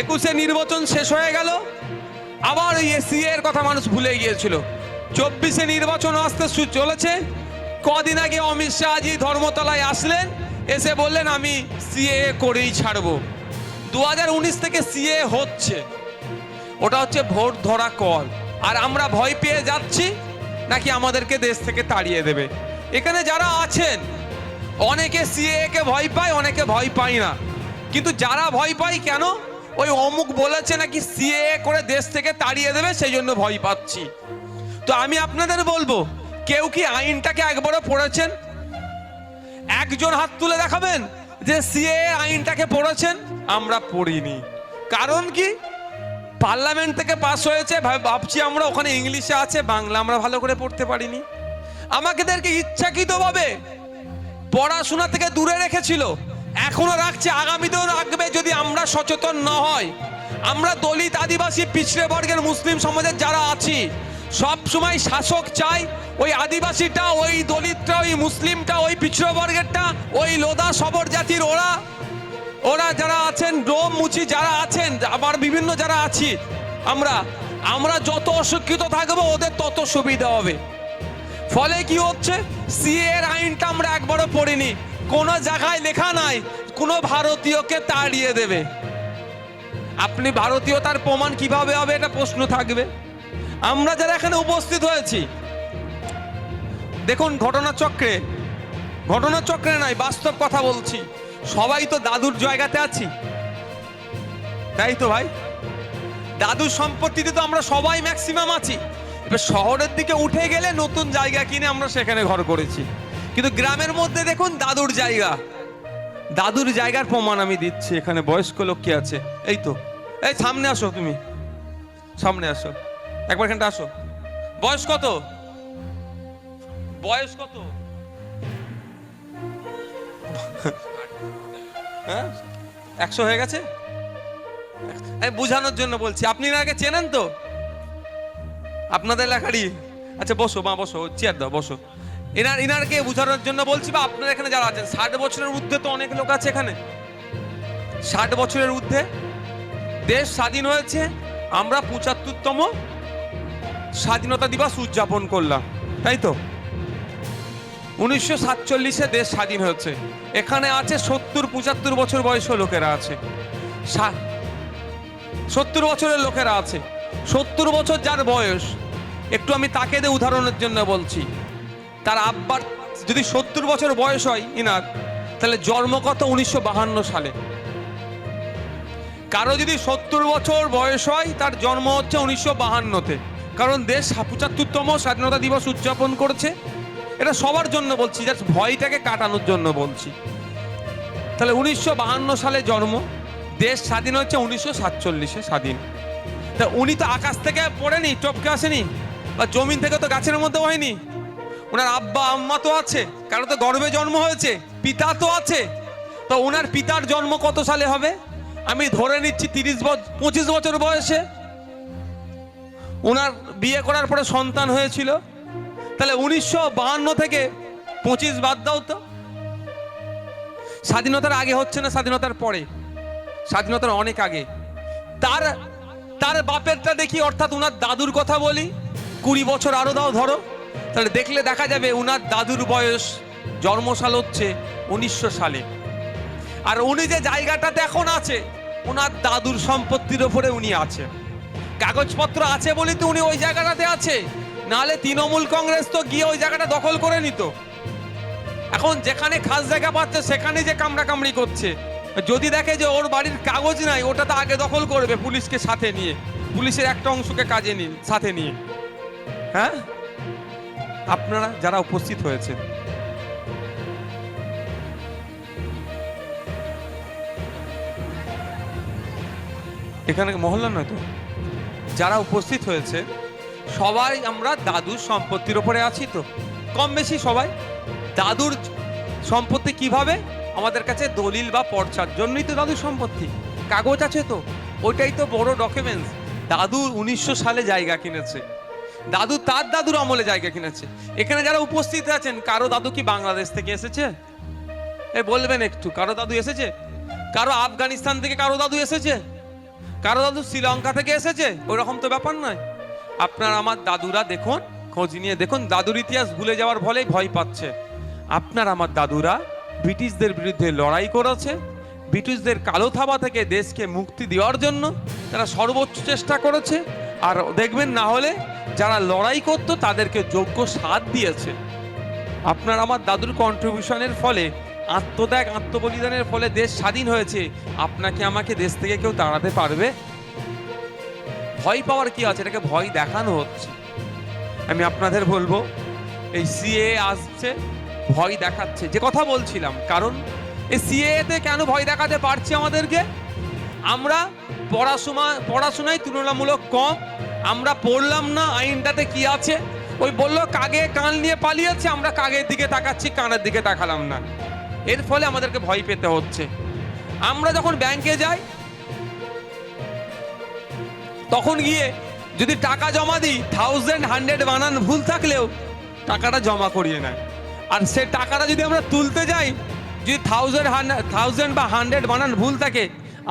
একুশে নির্বাচন শেষ হয়ে গেল। আবার এই এসিএ এর কথা মানুষ ভুলে গিয়েছিল। চব্বিশে নির্বাচন আসতে চলেছে। কদিন আগে অমিত শাহজি ধর্মতলায় আসলেন। এসে বললেন, আমি সিএ করেই ছাড়বো। দু থেকে সিএ হচ্ছে। ওটা হচ্ছে ভোট ধরা কল। আর আমরা ভয় পেয়ে যাচ্ছি, নাকি আমাদেরকে দেশ থেকে তাড়িয়ে দেবে? এখানে যারা আছেন, অনেকে সিএ কে ভয় পায়, অনেকে ভয় পায় না। কিন্তু যারা ভয় পায় কেন? ওই অমুক বলেছে নাকি সিএ করে দেশ থেকে তাড়িয়ে দেবে, সেই জন্য ভয় পাচ্ছি। তো আমি আপনাদের বলব, কেউ কি আইনটাকে একবারও পড়েছেন? একজন হাত তুলে দেখাবেন যে সিএ আইনটাকে পড়েছেন? আমরা পড়িনি। কারণ কি? পার্লামেন্ট থেকে পাস হয়েছে ভাব- ভাবছি আমরা ওখানে ইংলিশে আছে, বাংলা আমরা ভালো করে পড়তে পারিনি। আমাদেরকে ইচ্ছাকৃতভাবে পড়াশোনা থেকে দূরে রেখেছিল। এখনও রাখছে, আগামীতেও রাখবে যদি আমরা সচেতন না হয়। আমরা দলিত আদিবাসী পিছড়ে বর্গের মুসলিম সমাজের যারা আছি, সব সময় শাসক চাই ওই আদিবাসীটা, ওই দলিতটা, ওই মুসলিমটা, ওই পিছড়ে বর্গেরটা, ওই লোদা সবর জাতির ওরা। ওরা যারা আছেন ডোম মুচি যারা আছেন আবার বিভিন্ন যারা আছি, আমরা আমরা যত অশিক্ষিত থাকব, ওদের তত সুবিধা হবে। ফলে কি হচ্ছে? সিএ এর আইনটা আমরা একবারও পড়িনি। কোনো জায়গায় লেখা নাই, কোনো ভারতীয়কে তাড়িয়ে দেবে। আপনি ভারতীয়তার প্রমাণ কীভাবে হবে এটা প্রশ্ন থাকবে। আমরা যারা এখানে উপস্থিত হয়েছি, দেখুন ঘটনাচক্রে ঘটনাচক্রে নাই, বাস্তব কথা বলছি। সবাই তো দাদুর জায়গাতে আছি। তাই তো ভাই? দাদুর সম্পত্তিতে তো আমরা সবাই ম্যাক্সিমাম আছি। শহরের দিকে উঠে গেলে নতুন জায়গা কিনে আমরা সেখানে ঘর করেছি। কিন্তু গ্রামের মধ্যে দেখুন দাদুর জায়গা। দাদুর জায়গার প্রমাণ আমি দিচ্ছি, এখানে বয়স্ক লোক কি আছে? এই তো। এই সামনে আসো তুমি। সামনে আসো। একবার এখানটা আসো। বয়স কত? বয়স কত? হ্যাঁ? একশো হয়ে গেছে? আমি বোঝানোর জন্য বলছি। আপনি আগে চেনেন তো? আপনাদের এলাকারই আচ্ছা বসো, মা, বসো চেয়ার দাও, বসো। এনার, এনারকে বোঝানোর জন্য বলছি বা আপনারা এখানে যারা আছেন, ষাট বছরের ঊর্ধ্বে তো অনেক লোক আছে এখানে। ষাট বছরের ঊর্ধ্বে দেশ স্বাধীন হয়েছে, আমরা পঁচাত্তরতম স্বাধীনতা দিবস উদযাপন করলাম, তাই তো? উনিশশো সাতচল্লিশে দেশ স্বাধীন হয়েছে, এখানে আছে সত্তর, পঁচাত্তর বছর বয়স লোকেরা আছে। সত্তর বছরের লোকেরা আছে, সত্তর বছর যার বয়স একটু আমি তাকে দিয়ে উদাহরণের জন্য বলছি। তার আব্বার যদি সত্তর বছর বয়স হয় ইনার, তাহলে জন্ম কত? উনিশশো সালে। কারও যদি সত্তর বছর বয়স হয়, তার জন্ম হচ্ছে উনিশশো বাহান্নতে। কারণ দেশ পঁচাত্তরতম স্বাধীনতা দিবস উদযাপন করেছে। এটা সবার জন্য বলছি, জাস্ট ভয়টাকে কাটানোর জন্য বলছি। তাহলে উনিশশো সালে জন্ম, দেশ স্বাধীন হচ্ছে উনিশশো সাতচল্লিশে স্বাধীন। তা উনি তো আকাশ থেকে পড়েনি, টপকে আসেনি। বা জমিন থেকে তো গাছের মধ্যে হয়নি। ওনার আব্বা, আম্মা তো আছে কারও তো গর্ভে জন্ম হয়েছে, পিতা তো আছে। তো ওনার পিতার জন্ম কত সালে হবে? আমি ধরে নিচ্ছি তিরিশ বছর পঁচিশ বছর বয়সে। ওনার বিয়ে করার পরে সন্তান হয়েছিল। তাহলে উনিশশো বাহান্ন থেকে পঁচিশ বাদ দাও তো। স্বাধীনতার আগে হচ্ছে না স্বাধীনতার পরে? স্বাধীনতার অনেক আগে। তার তার বাপেরটা দেখি, অর্থাৎ ওনার দাদুর কথা বলি। কুড়ি বছর আরও দাও, ধরো। তাহলে দেখলে দেখা যাবে উনার দাদুর বয়স জন্মসাল হচ্ছে উনিশশো সালে। আর উনি যে জায়গাটাতে এখন আছে ওনার দাদুর সম্পত্তির ওপরে উনি আছে। কাগজপত্র আছে বলেই তো উনি ওই জায়গাটাতে আছে। নাহলে তৃণমূল কংগ্রেস তো গিয়ে ওই জায়গাটা দখল করে নিত। এখন যেখানে খাস জায়গা পাচ্ছে, সেখানে যে কামড়া কামড়ি করছে। যদি দেখে যে ওর বাড়ির কাগজ নাই, ওটা তো আগে দখল করবে পুলিশকে সাথে নিয়ে। পুলিশের একটা অংশকে কাজে নিয়ে, সাথে নিয়ে। হ্যাঁ? আপনারা যারা উপস্থিত হয়েছে এখানে মহল্লা নয় তো? যারা উপস্থিত হয়েছে, সবাই আমরা দাদুর সম্পত্তির ওপরে আছি তো। কম বেশি সবাই। দাদুর সম্পত্তি কীভাবে? আমাদের কাছে দলিল বা পর্চার জন্যই তো দাদুর সম্পত্তি। কাগজ আছে তো। ওইটাই তো বড় ডকুমেন্টস দাদু উনিশশো সালে জায়গা কিনেছে। দাদু তার দাদুর আমলে জায়গা কিনেছে। এখানে যারা উপস্থিত আছেন, কারও দাদু কি বাংলাদেশ থেকে এসেছে? এ, বলবেন একটু, কারও দাদু এসেছে? কারও আফগানিস্তান থেকে কারও দাদু এসেছে? কারও দাদু শ্রীলঙ্কা থেকে এসেছে? ওরকম তো ব্যাপার নয়। আপনার আমার দাদুরা দেখুন, খোঁজ নিয়ে দেখুন, দাদুর ইতিহাস ভুলে যাওয়ার ফলেই ভয় পাচ্ছে। আপনার আমার দাদুরা ব্রিটিশদের বিরুদ্ধে লড়াই করেছে, ব্রিটিশদের কালো থাবা থেকে দেশকে মুক্তি দেওয়ার জন্য তারা সর্বোচ্চ চেষ্টা করেছে। আর দেখবেন না হলে যারা লড়াই করতো, তাদেরকে যোগ্য সাথ দিয়েছে। আপনার আমার দাদুর কন্ট্রিবিউশনের ফলে, আত্মত্যাগ, আত্মবলিদানের ফলে দেশ স্বাধীন হয়েছে। আপনাকে আমাকে দেশ থেকে কেউ তাড়াতে পারবে? ভয় পাওয়ার কি আছে? এটাকে ভয় দেখানো হচ্ছে। আমি আপনাদের বলব, এই সিএ আসছে, ভয় দেখাচ্ছে। যে কথা বলছিলাম, কারণ এই সিএতে কেন ভয় দেখাতে পারছে আমাদেরকে? আমরা পড়াশোনা, পড়াশোনায় তুলনামূলক কম আমরা পড়লাম না আইনটাতে কি আছে? ওই বলল, কাগে কান নিয়ে পালিয়েছে, আমরা কাগের দিকে তাকাচ্ছি, কানের দিকে তাকালাম না। এর ফলে আমাদেরকে ভয় পেতে হচ্ছে। আমরা যখন ব্যাংকে যাই, তখন গিয়ে যদি টাকা জমা দিই থাউজেন্ড হান্ড্রেড বানান ভুল থাকলেও টাকাটা জমা করিয়ে নেয়। আর সে টাকাটা যদি আমরা তুলতে যাই, যদি থাউজেন্ড থাউজেন্ড বা হান্ড্রেড বানান ভুল থাকে,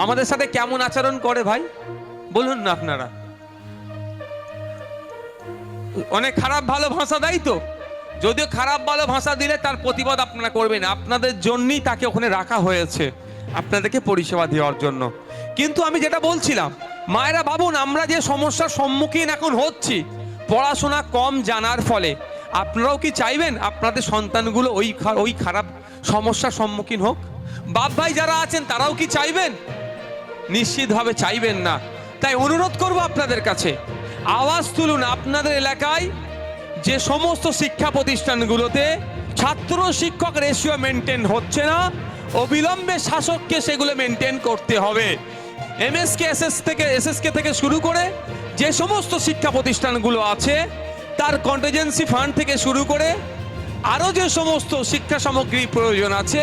আমাদের সাথে কেমন আচরণ করে ভাই? বলুন না আপনারা। অনেক খারাপ ভালো ভাষা দেয় তো। যদিও খারাপ ভালো ভাষা দিলে তার প্রতিবাদ আপনারা করবেন। আপনাদের জন্যই তাকে ওখানে রাখা হয়েছে, আপনাদেরকে পরিষেবা দেওয়ার জন্য। কিন্তু আমি যেটা বলছিলাম, মায়েরা ভাবুন, আমরা যে সমস্যার সম্মুখীন এখন হচ্ছি, পড়াশোনা কম জানার ফলে, আপনারাও কি চাইবেন আপনাদের সন্তানগুলো ওই ওই খারাপ সমস্যার সম্মুখীন হোক? বাপ ভাই যারা আছেন, তারাও কি চাইবেন? নিশ্চিতভাবে চাইবেন না। তাই অনুরোধ করব আপনাদের কাছে আওয়াজ তুলুন আপনাদের এলাকায় যে সমস্ত শিক্ষা প্রতিষ্ঠানগুলোতে ছাত্র শিক্ষক রেশিও মেনটেন হচ্ছে না, অবিলম্বে শাসককে সেগুলো মেনটেন করতে হবে। এমএসকে এসএস থেকে এসএসকে থেকে শুরু করে যে সমস্ত শিক্ষা প্রতিষ্ঠানগুলো আছে, তার কন্টিজেন্সি ফান্ড থেকে শুরু করে আরও যে সমস্ত শিক্ষা সামগ্রী প্রয়োজন আছে,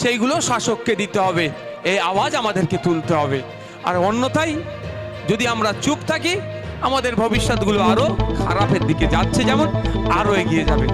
সেইগুলো শাসককে দিতে হবে। এই আওয়াজ আমাদেরকে তুলতে হবে। আর অন্যথায় যদি আমরা চুপ থাকি আমাদের ভবিষ্যৎগুলো আরও খারাপের দিকে যাচ্ছে যেমন আরও এগিয়ে যাবে।